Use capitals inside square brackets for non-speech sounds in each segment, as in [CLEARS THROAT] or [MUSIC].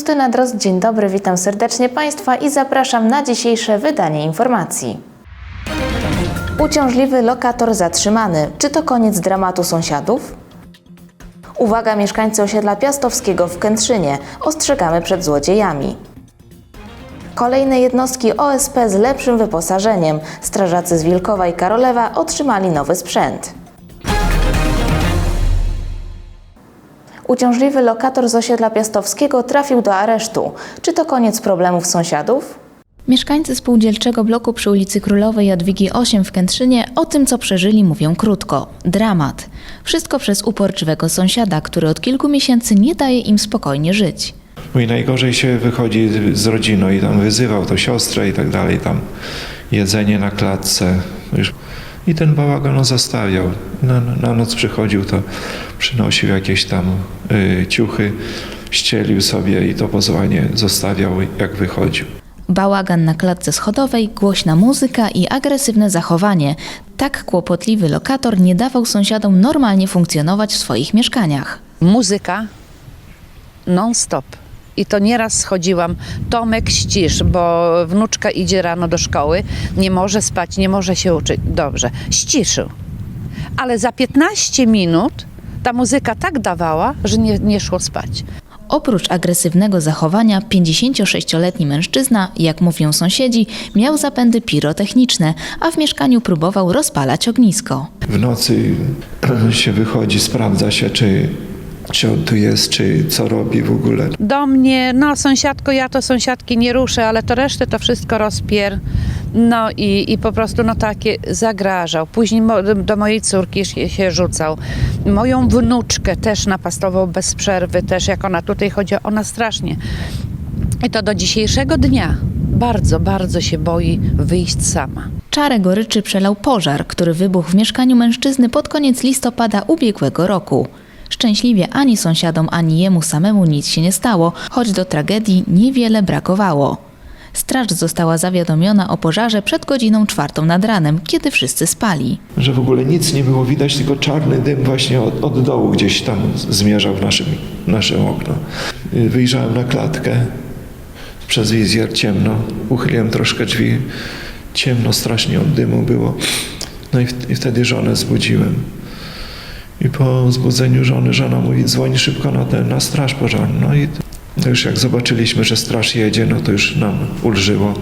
Justyna Drozd, dzień dobry, witam serdecznie Państwa i zapraszam na dzisiejsze wydanie informacji. Uciążliwy lokator zatrzymany. Czy to koniec dramatu sąsiadów? Uwaga mieszkańcy osiedla Piastowskiego w Kętrzynie. Ostrzegamy przed złodziejami. Kolejne jednostki OSP z lepszym wyposażeniem. Strażacy z Wilkowa i Karolewa otrzymali nowy sprzęt. Uciążliwy lokator z osiedla Piastowskiego trafił do aresztu. Czy to koniec problemów sąsiadów? Mieszkańcy spółdzielczego bloku przy ulicy Królowej Jadwigi 8 w Kętrzynie o tym, co przeżyli, mówią krótko. Dramat. Wszystko przez uporczywego sąsiada, który od kilku miesięcy nie daje im spokojnie żyć. I najgorzej się wychodzi z rodziną i tam wyzywał to siostrę i tak dalej, tam jedzenie na klatce. Już. I ten bałagan on zostawiał. Na, na noc przychodził, to przynosił jakieś tam y, ciuchy, ścielił sobie i to pozwanie zostawiał jak wychodził. Bałagan na klatce schodowej, głośna muzyka i agresywne zachowanie. Tak kłopotliwy lokator nie dawał sąsiadom normalnie funkcjonować w swoich mieszkaniach. muzyka non-stop. I to nieraz schodziłam, Tomek ścisz, bo wnuczka idzie rano do szkoły, nie może spać, nie może się uczyć. Dobrze, ściszył. Ale za 15 minut ta muzyka tak dawała, że nie, nie szło spać. Oprócz agresywnego zachowania, 56-letni mężczyzna, jak mówią sąsiedzi, miał zapędy pirotechniczne, a w mieszkaniu próbował rozpalać ognisko. W nocy [CLEARS THROAT] się wychodzi, sprawdza się, czy, czy on tu jest, czy co robi w ogóle. Do mnie, no sąsiadko, ja to sąsiadki nie ruszę, ale to resztę to wszystko rozpier. No i, i po prostu no takie zagrażał. Później mo, do mojej córki się, się rzucał. Moją wnuczkę też napastował bez przerwy, też jak ona tutaj chodzi, ona strasznie. I to do dzisiejszego dnia bardzo, bardzo się boi wyjść sama. Czarę goryczy przelał pożar, który wybuchł w mieszkaniu mężczyzny pod koniec listopada ubiegłego roku. Szczęśliwie ani sąsiadom, ani jemu samemu nic się nie stało, choć do tragedii niewiele brakowało. Straż została zawiadomiona o pożarze przed godziną czwartą nad ranem, kiedy wszyscy spali. Że w ogóle nic nie było widać, tylko czarny dym właśnie od, od dołu gdzieś tam zmierzał w naszym, nasze okno. Wyjrzałem na klatkę, przez wizjer ciemno, uchyliłem troszkę drzwi, ciemno strasznie od dymu było. No i, w, i wtedy żonę zbudziłem. I po zbudzeniu żony, żona mówi, dzwoń szybko na, ten, na straż pożarną. No i to już jak zobaczyliśmy, że straż jedzie, no to już nam ulżyło.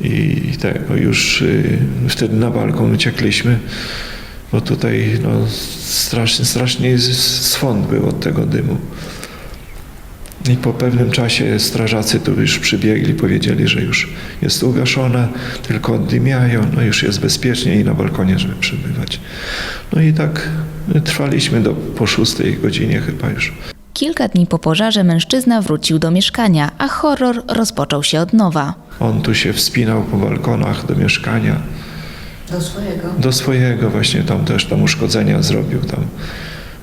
I tego już y, wtedy na balkon uciekliśmy, bo tutaj no, strasznie, strasznie swąd był od tego dymu. I po pewnym czasie strażacy tu już przybiegli, powiedzieli, że już jest ugaszone, tylko oddymiają, no już jest bezpiecznie i na balkonie, żeby przebywać. No i tak trwaliśmy do po szóstej godzinie chyba już. Kilka dni po pożarze mężczyzna wrócił do mieszkania, a horror rozpoczął się od nowa. On tu się wspinał po balkonach do mieszkania. Do swojego? Do swojego właśnie tam też tam uszkodzenia zrobił tam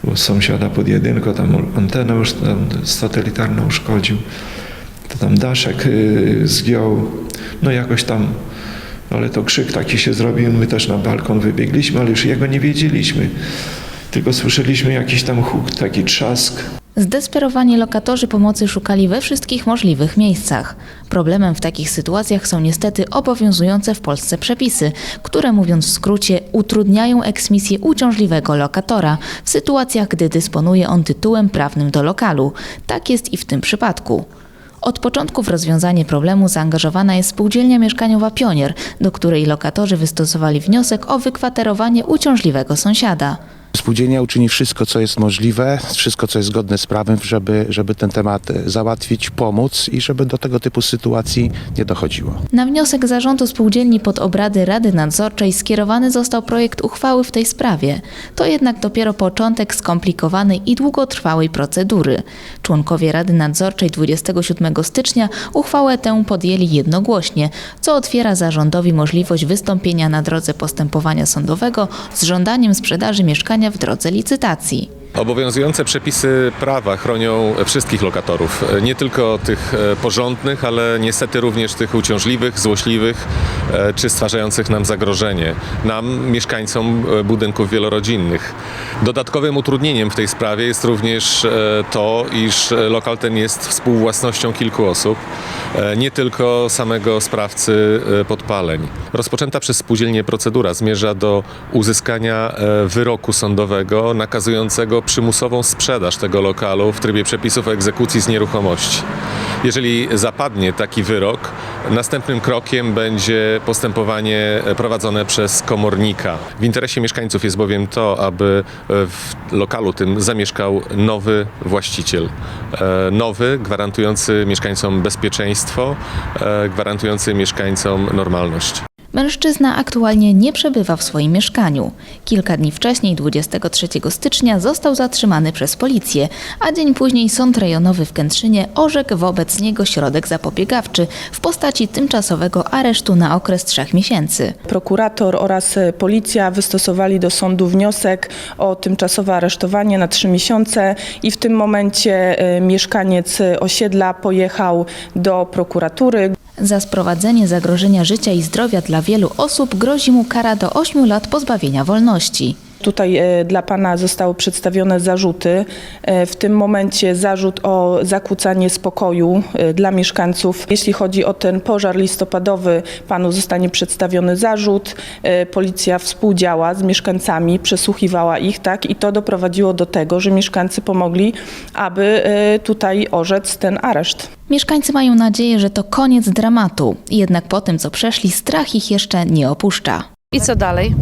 u sąsiada pod jedynką, tam antenę już tam satelitarną uszkodził. To tam daszek y, zgiął, no jakoś tam, ale to krzyk taki się zrobił, my też na balkon wybiegliśmy, ale już jego nie wiedzieliśmy. Tylko słyszeliśmy jakiś tam huk, taki trzask. Zdesperowani lokatorzy pomocy szukali we wszystkich możliwych miejscach. Problemem w takich sytuacjach są niestety obowiązujące w Polsce przepisy, które mówiąc w skrócie utrudniają eksmisję uciążliwego lokatora w sytuacjach, gdy dysponuje on tytułem prawnym do lokalu. Tak jest i w tym przypadku. Od początku w rozwiązanie problemu zaangażowana jest spółdzielnia mieszkaniowa Pionier, do której lokatorzy wystosowali wniosek o wykwaterowanie uciążliwego sąsiada. Spółdzielnia uczyni wszystko, co jest możliwe, wszystko, co jest zgodne z prawem, żeby, żeby ten temat e, załatwić, pomóc i żeby do tego typu sytuacji nie dochodziło. Na wniosek zarządu spółdzielni pod obrady Rady Nadzorczej skierowany został projekt uchwały w tej sprawie. To jednak dopiero początek skomplikowanej i długotrwałej procedury. Członkowie Rady Nadzorczej 27 stycznia uchwałę tę podjęli jednogłośnie, co otwiera zarządowi możliwość wystąpienia na drodze postępowania sądowego z żądaniem sprzedaży mieszkania w drodze licytacji. Obowiązujące przepisy prawa chronią wszystkich lokatorów, nie tylko tych e, porządnych, ale niestety również tych uciążliwych, złośliwych e, czy stwarzających nam zagrożenie, nam, mieszkańcom e, budynków wielorodzinnych. Dodatkowym utrudnieniem w tej sprawie jest również to, iż lokal ten jest współwłasnością kilku osób, nie tylko samego sprawcy podpaleń. Rozpoczęta przez spółdzielnię procedura zmierza do uzyskania wyroku sądowego nakazującego przymusową sprzedaż tego lokalu w trybie przepisów o egzekucji z nieruchomości. Jeżeli zapadnie taki wyrok, następnym krokiem będzie postępowanie e, prowadzone przez komornika. W interesie mieszkańców jest bowiem to, aby e, w lokalu tym zamieszkał nowy właściciel. E, Nowy, gwarantujący mieszkańcom bezpieczeństwo, gwarantujący mieszkańcom normalność. Mężczyzna aktualnie nie przebywa w swoim mieszkaniu. Kilka dni wcześniej, 23 stycznia, został zatrzymany przez policję, a dzień później Sąd Rejonowy w Kętrzynie orzekł wobec niego środek zapobiegawczy w postaci tymczasowego aresztu na okres trzech miesięcy. Prokurator oraz policja wystosowali do sądu wniosek o tymczasowe aresztowanie na trzy miesiące i w tym momencie e, mieszkaniec osiedla pojechał do prokuratury. Za sprowadzenie zagrożenia życia i zdrowia dla wielu osób grozi mu kara do 8 lat pozbawienia wolności. Tutaj e, dla pana zostały przedstawione zarzuty. E, W tym momencie zarzut o zakłócanie spokoju e, dla mieszkańców. Jeśli chodzi o ten pożar listopadowy, panu zostanie przedstawiony zarzut. Policja współdziała z mieszkańcami, przesłuchiwała ich, tak, i to doprowadziło do tego, że mieszkańcy pomogli, aby tutaj orzec ten areszt. Mieszkańcy mają nadzieję, że to koniec dramatu, jednak po tym, co przeszli, strach ich jeszcze nie opuszcza. I co dalej?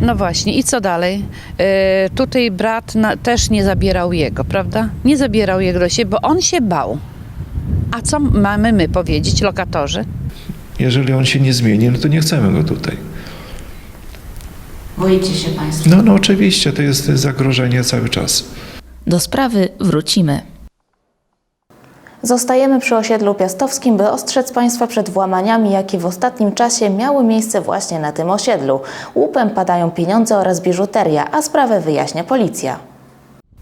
No właśnie, i co dalej? E, tutaj brat na, też nie zabierał jego, prawda? Nie zabierał jego do siebie, bo on się bał. A co mamy my powiedzieć, lokatorzy? Jeżeli on się nie zmieni, no to nie chcemy go tutaj. Boicie się Państwo? No, no oczywiście, to jest zagrożenie cały czas. Do sprawy wrócimy. Zostajemy przy osiedlu piastowskim, by ostrzec Państwa przed włamaniami, jakie w ostatnim czasie miały miejsce właśnie na tym osiedlu. Łupem padają pieniądze oraz biżuteria, a sprawę wyjaśnia policja.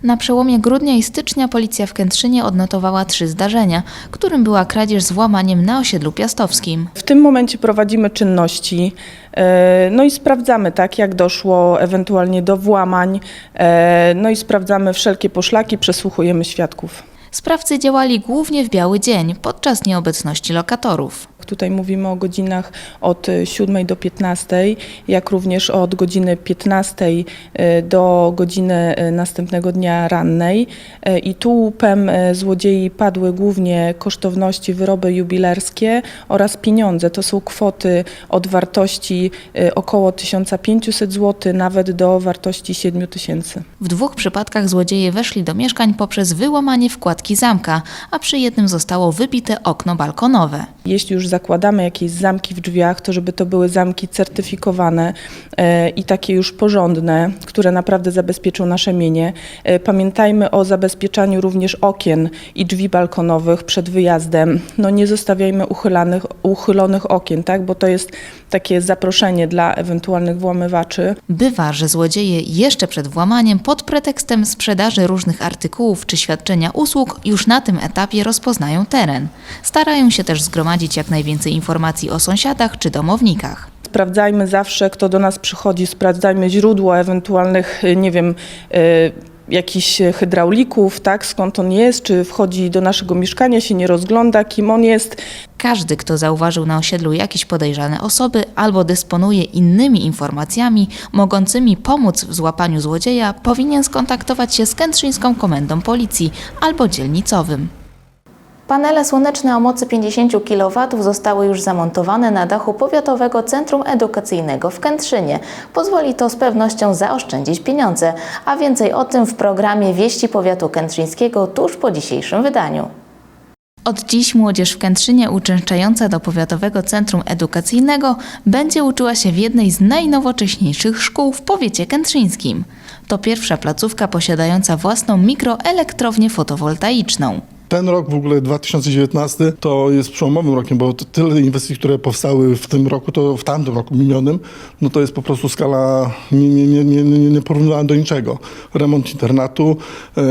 Na przełomie grudnia i stycznia policja w Kętrzynie odnotowała trzy zdarzenia, którym była kradzież z włamaniem na osiedlu piastowskim. W tym momencie prowadzimy czynności, e, no i sprawdzamy, tak, jak doszło ewentualnie do włamań, e, no i sprawdzamy wszelkie poszlaki, przesłuchujemy świadków. Sprawcy działali głównie w biały dzień, podczas nieobecności lokatorów. Tutaj mówimy o godzinach od e, 7 do 15, jak również od godziny 15 e, do godziny e, następnego dnia rannej. E, I tu łupem złodziei padły głównie kosztowności, wyroby jubilerskie oraz pieniądze. To są kwoty od wartości około 1500 zł, nawet do wartości 7000. W dwóch przypadkach złodzieje weszli do mieszkań poprzez wyłamanie wkładki zamka, a przy jednym zostało wybite okno balkonowe. Jeśli już zakładamy jakieś zamki w drzwiach, to żeby to były zamki certyfikowane e, i takie już porządne, które naprawdę zabezpieczą nasze mienie. E, pamiętajmy o zabezpieczaniu również okien i drzwi balkonowych przed wyjazdem. No nie zostawiajmy uchylanych, uchylonych okien, tak? bo to jest takie zaproszenie dla ewentualnych włamywaczy. Bywa, że złodzieje jeszcze przed włamaniem pod pretekstem sprzedaży różnych artykułów czy świadczenia usług już na tym etapie rozpoznają teren. Starają się też zgromadzić jak najwięcej informacji o sąsiadach czy domownikach. Sprawdzajmy zawsze, kto do nas przychodzi, sprawdzajmy źródło ewentualnych, nie wiem, y, jakichś hydraulików, tak, skąd on jest, czy wchodzi do naszego mieszkania, się nie rozgląda, kim on jest. Każdy, kto zauważył na osiedlu jakieś podejrzane osoby albo dysponuje innymi informacjami mogącymi pomóc w złapaniu złodzieja, powinien skontaktować się z Kętrzyńską Komendą Policji albo dzielnicowym. Panele słoneczne o mocy 50 kW zostały już zamontowane na dachu Powiatowego Centrum Edukacyjnego w Kętrzynie. Pozwoli to z pewnością zaoszczędzić pieniądze, a więcej o tym w programie Wieści Powiatu Kętrzyńskiego tuż po dzisiejszym wydaniu. Od dziś młodzież w Kętrzynie uczęszczająca do Powiatowego Centrum Edukacyjnego będzie uczyła się w jednej z najnowocześniejszych szkół w powiecie kętrzyńskim. To pierwsza placówka posiadająca własną mikroelektrownię fotowoltaiczną. Ten rok, w ogóle 2019, to jest przełomowym rokiem, bo tyle inwestycji, które powstały w tym roku, to w tamtym roku minionym, no to jest po prostu skala nie, nie, nie, nie, nie, nieporównywalna do niczego. Remont internatu, e,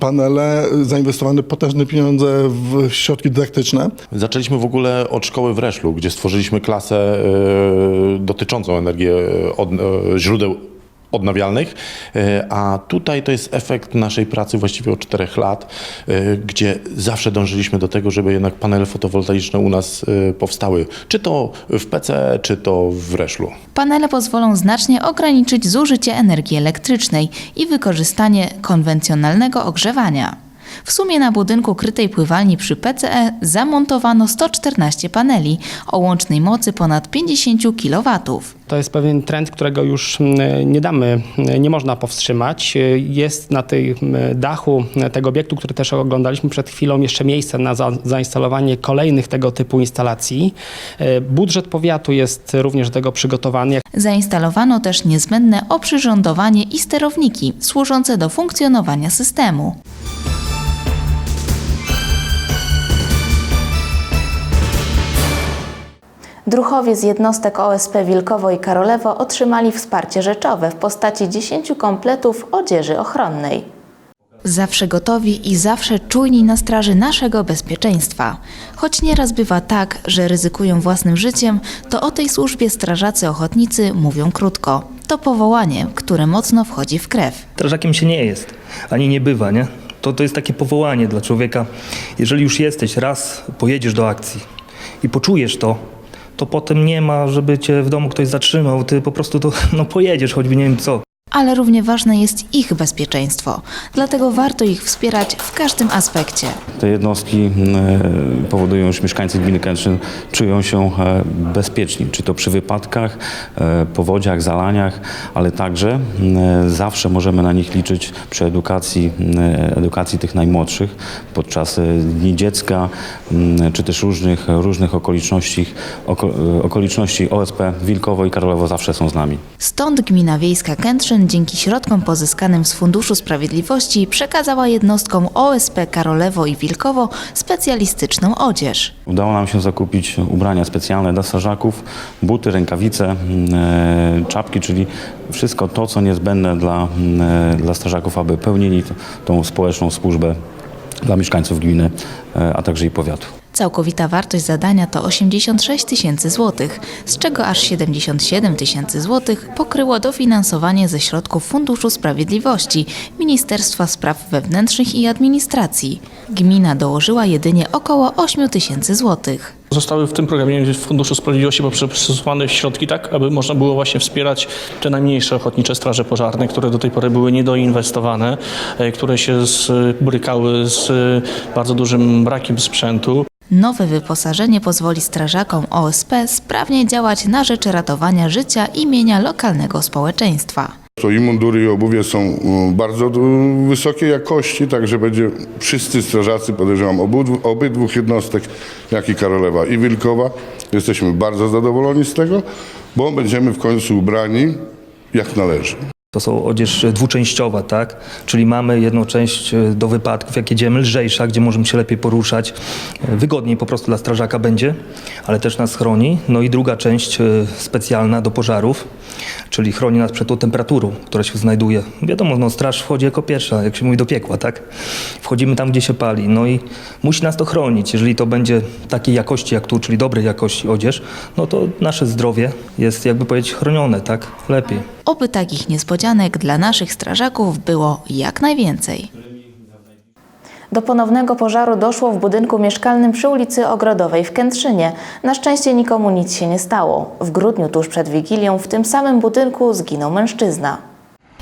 panele, zainwestowane potężne pieniądze w środki dydaktyczne. Zaczęliśmy w ogóle od szkoły w Reszlu, gdzie stworzyliśmy klasę e, dotyczącą energii od, e, źródeł odnawialnych, e, a tutaj to jest efekt naszej pracy właściwie od czterech lat, e, gdzie zawsze dążyliśmy do tego, żeby jednak panele fotowoltaiczne u nas e, powstały, czy to w PC, czy to w Reszlu. Panele pozwolą znacznie ograniczyć zużycie energii elektrycznej i wykorzystanie konwencjonalnego ogrzewania. W sumie na budynku krytej pływalni przy PCE zamontowano 114 paneli o łącznej mocy ponad 50 kW. To jest pewien trend, którego już mm, nie damy, mm, nie można powstrzymać. Jest na tym dachu tego obiektu, który też oglądaliśmy przed chwilą, jeszcze miejsce na za, zainstalowanie kolejnych tego typu instalacji. E, Budżet powiatu jest również do tego przygotowany. Zainstalowano też niezbędne oprzyrządowanie i sterowniki służące do funkcjonowania systemu. Druchowie z jednostek OSP Wilkowo i Karolewo otrzymali wsparcie rzeczowe w postaci 10 kompletów odzieży ochronnej. Zawsze gotowi i zawsze czujni na straży naszego bezpieczeństwa. Choć nieraz bywa tak, że ryzykują własnym życiem, to o tej służbie strażacy ochotnicy mówią krótko. To powołanie, które mocno wchodzi w krew. strażakiem się nie jest, ani nie bywa, nie? To, to jest takie powołanie dla człowieka. Jeżeli już jesteś, raz pojedziesz do akcji i poczujesz to, to potem nie ma, żeby cię w domu ktoś zatrzymał. Ty po prostu to, [LAUGHS] no pojedziesz, choćby nie wiem co. Ale równie ważne jest ich bezpieczeństwo, dlatego warto ich wspierać w każdym aspekcie. Te jednostki e, powodują, że mieszkańcy gminy Kętrzyn czują się e, bezpieczni, czy to przy wypadkach, e, powodziach, zalaniach, ale także zawsze możemy na nich liczyć przy edukacji, edukacji tych najmłodszych podczas Dni Dziecka, czy też różnych, różnych okoliczności, oko, okoliczności OSP Wilkowo i Karolowo zawsze są z nami. Stąd Gmina Wiejska Kętrzyn dzięki środkom pozyskanym z Funduszu Sprawiedliwości przekazała jednostkom OSP Karolewo i Wilkowo specjalistyczną odzież. Udało nam się zakupić ubrania specjalne dla strażaków, buty, rękawice, e, czapki, czyli wszystko to, co niezbędne dla, e, dla strażaków, aby pełnili tą społeczną służbę dla mieszkańców gminy, e, a także i powiatu. Całkowita wartość zadania to 86 tysięcy złotych, z czego aż 77 tysięcy złotych pokryło dofinansowanie ze środków Funduszu Sprawiedliwości Ministerstwa Spraw Wewnętrznych i Administracji. Gmina dołożyła jedynie około 8 tysięcy złotych. Zostały w tym programie Funduszu Sprawiedliwości przesuwane środki tak, aby można było właśnie wspierać te najmniejsze ochotnicze straże pożarne, które do tej pory były niedoinwestowane, e, które się borykały z e, bardzo dużym brakiem sprzętu. Nowe wyposażenie pozwoli strażakom OSP sprawnie działać na rzecz ratowania życia i mienia lokalnego społeczeństwa. I mundury i obuwie są mm, bardzo mm, wysokiej jakości, także będzie wszyscy strażacy, podejrzewam, obydwu, obydwu jednostek, jak i Karolewa i Wilkowa. Jesteśmy bardzo zadowoleni z tego, bo będziemy w końcu ubrani jak należy. To są odzież dwuczęściowa, tak? Czyli mamy jedną część e, do wypadków, jak jedziemy, lżejsza, gdzie możemy się lepiej poruszać. E, Wygodniej po prostu dla strażaka będzie, ale też nas chroni. No i druga część e, specjalna do pożarów, czyli chroni nas przed tą temperaturą, która się znajduje. Wiadomo, no straż wchodzi jako pierwsza, jak się mówi, do piekła, tak? Wchodzimy tam, gdzie się pali. No i musi nas to chronić. Jeżeli to będzie takiej jakości jak tu, czyli dobrej jakości odzież, no to nasze zdrowie jest, jakby powiedzieć, chronione, tak? Lepiej. Oby takich niespodzianek dla naszych strażaków było jak najwięcej. Do ponownego pożaru doszło w budynku mieszkalnym przy ulicy Ogrodowej w Kętrzynie. Na szczęście nikomu nic się nie stało. W grudniu tuż przed Wigilią w tym samym budynku zginął mężczyzna.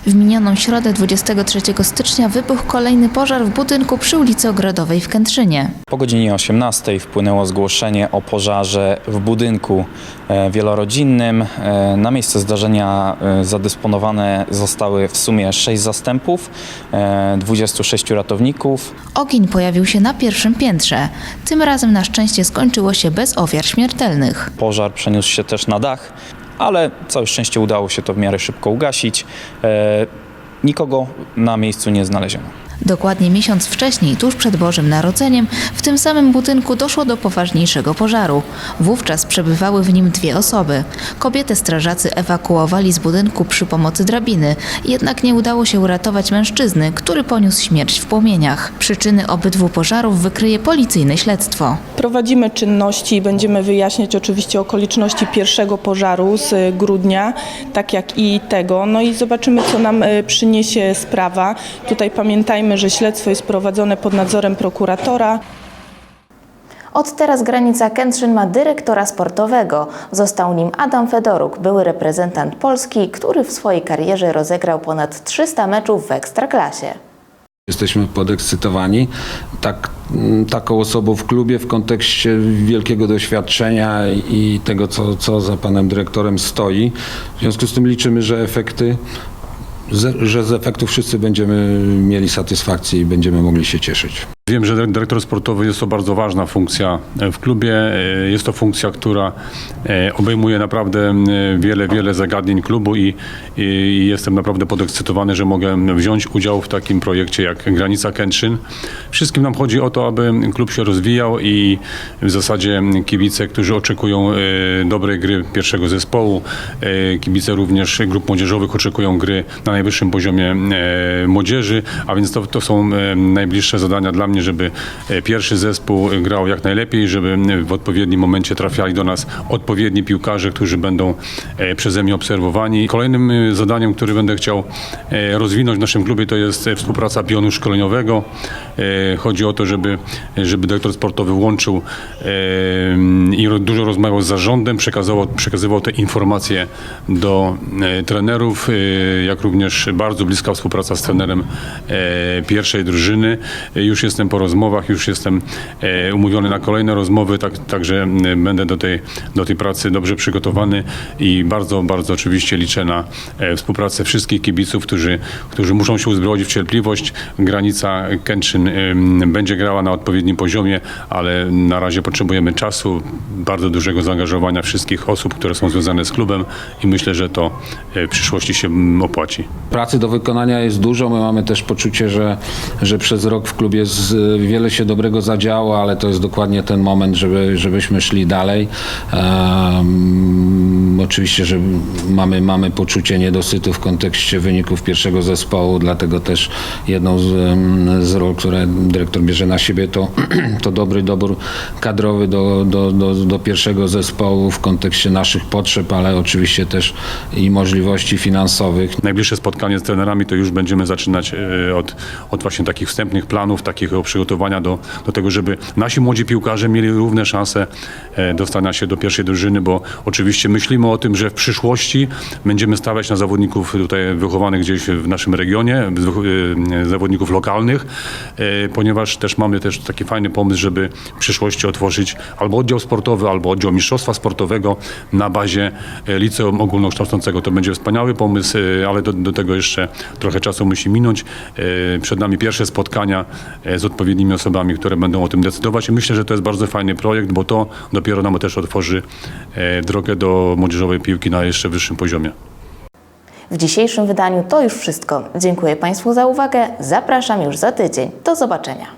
W minioną środę 23 stycznia wybuchł kolejny pożar w budynku przy ulicy Ogrodowej w Kętrzynie. Po godzinie 18 wpłynęło zgłoszenie o pożarze w budynku e, wielorodzinnym. E, Na miejsce zdarzenia e, zadysponowane zostały w sumie 6 zastępów, e, 26 ratowników. Ogień pojawił się na pierwszym piętrze. Tym razem na szczęście skończyło się bez ofiar śmiertelnych. Pożar przeniósł się też na dach, ale całe szczęście udało się to w miarę szybko ugasić. E, Nikogo na miejscu nie znaleziono. Dokładnie miesiąc wcześniej, tuż przed Bożym Narodzeniem, w tym samym budynku doszło do poważniejszego pożaru. Wówczas przebywały w nim dwie osoby. Kobietę strażacy ewakuowali z budynku przy pomocy drabiny, jednak nie udało się uratować mężczyzny, który poniósł śmierć w płomieniach. Przyczyny obydwu pożarów wykryje policyjne śledztwo. Prowadzimy czynności i będziemy wyjaśniać oczywiście okoliczności pierwszego pożaru z grudnia, tak jak i tego. No i zobaczymy, co nam e, przyniesie sprawa. Tutaj pamiętajmy, że śledztwo jest prowadzone pod nadzorem prokuratora. Od teraz granica Kętrzyn ma dyrektora sportowego. Został nim Adam Fedoruk, były reprezentant Polski, który w swojej karierze rozegrał ponad 300 meczów w Ekstraklasie. Jesteśmy podekscytowani tak, m, taką osobą w klubie w kontekście wielkiego doświadczenia i tego, co, co za panem dyrektorem stoi. W związku z tym liczymy, że efekty, że z efektów wszyscy będziemy mieli satysfakcję i będziemy mogli się cieszyć. Wiem, że dyrektor sportowy jest to bardzo ważna funkcja w klubie. E, Jest to funkcja, która e, obejmuje naprawdę wiele, wiele zagadnień klubu i, i jestem naprawdę podekscytowany, że mogę wziąć udział w takim projekcie jak Granica Kętrzyn. Wszystkim nam chodzi o to, aby klub się rozwijał i w zasadzie kibice, którzy oczekują e, dobrej gry pierwszego zespołu, e, kibice również grup młodzieżowych oczekują gry na najwyższym poziomie e, młodzieży, a więc to, to są e, najbliższe zadania dla mnie, żeby e, pierwszy zespół grał jak najlepiej, żeby w odpowiednim momencie trafiali do nas odpowiedni piłkarze, którzy będą e, przeze mnie obserwowani. Kolejnym e, zadaniem, które będę chciał rozwinąć w naszym klubie, to jest współpraca pionu szkoleniowego. Chodzi o to, żeby, żeby dyrektor sportowy łączył i dużo rozmawiał z zarządem, przekazywał, przekazywał te informacje do trenerów, jak również bardzo bliska współpraca z trenerem pierwszej drużyny. Już jestem po rozmowach, już jestem e, umówiony na kolejne rozmowy, tak, także będę do tej, do tej pracy dobrze przygotowany i bardzo, bardzo oczywiście liczę na e, współpracę wszystkich kibiców, którzy, którzy muszą się uzbroić w cierpliwość. Granica Kętrzyn em, będzie grała na odpowiednim poziomie, ale na razie potrzebujemy czasu, bardzo dużego zaangażowania wszystkich osób, które są związane z klubem i myślę, że to e, w przyszłości się opłaci. Pracy do wykonania jest dużo. My mamy też poczucie, że, że przez rok w klubie z, wiele się dobrego zadziało, ale to jest dokładnie ten moment, żeby, żebyśmy szli dalej. Um, oczywiście, że mamy, mamy poczucie niedosytu w kontekście wyników pierwszego zespołu, dlatego też jedną z, z ról, które dyrektor bierze na siebie, to, [CLEARS THROAT] to dobry dobór kadrowy do, do, do, do pierwszego zespołu w kontekście naszych potrzeb, ale oczywiście też i możliwości finansowych. Najbliższe spotkanie z trenerami to już będziemy zaczynać e, od, od właśnie takich wstępnych planów, przygotowania do, do tego, żeby nasi młodzi piłkarze mieli równe szanse e, dostania się do pierwszej drużyny, bo oczywiście myślimy o tym, że w przyszłości będziemy stawiać na zawodników tutaj wychowanych gdzieś w naszym regionie, e, zawodników lokalnych, e, ponieważ też mamy też taki fajny pomysł, żeby w przyszłości otworzyć albo oddział sportowy, albo oddział mistrzostwa sportowego na bazie liceum ogólnokształcącego. To będzie wspaniały pomysł, ale do, do tego jeszcze trochę czasu musi minąć. Przed nami pierwsze spotkania z odpowiednimi osobami, które będą o tym decydować i myślę, że to jest bardzo fajny projekt, bo to dopiero nam też otworzy e, drogę do młodzieżowej piłki na jeszcze wyższym poziomie. W dzisiejszym wydaniu to już wszystko. Dziękuję Państwu za uwagę. Zapraszam już za tydzień. Do zobaczenia.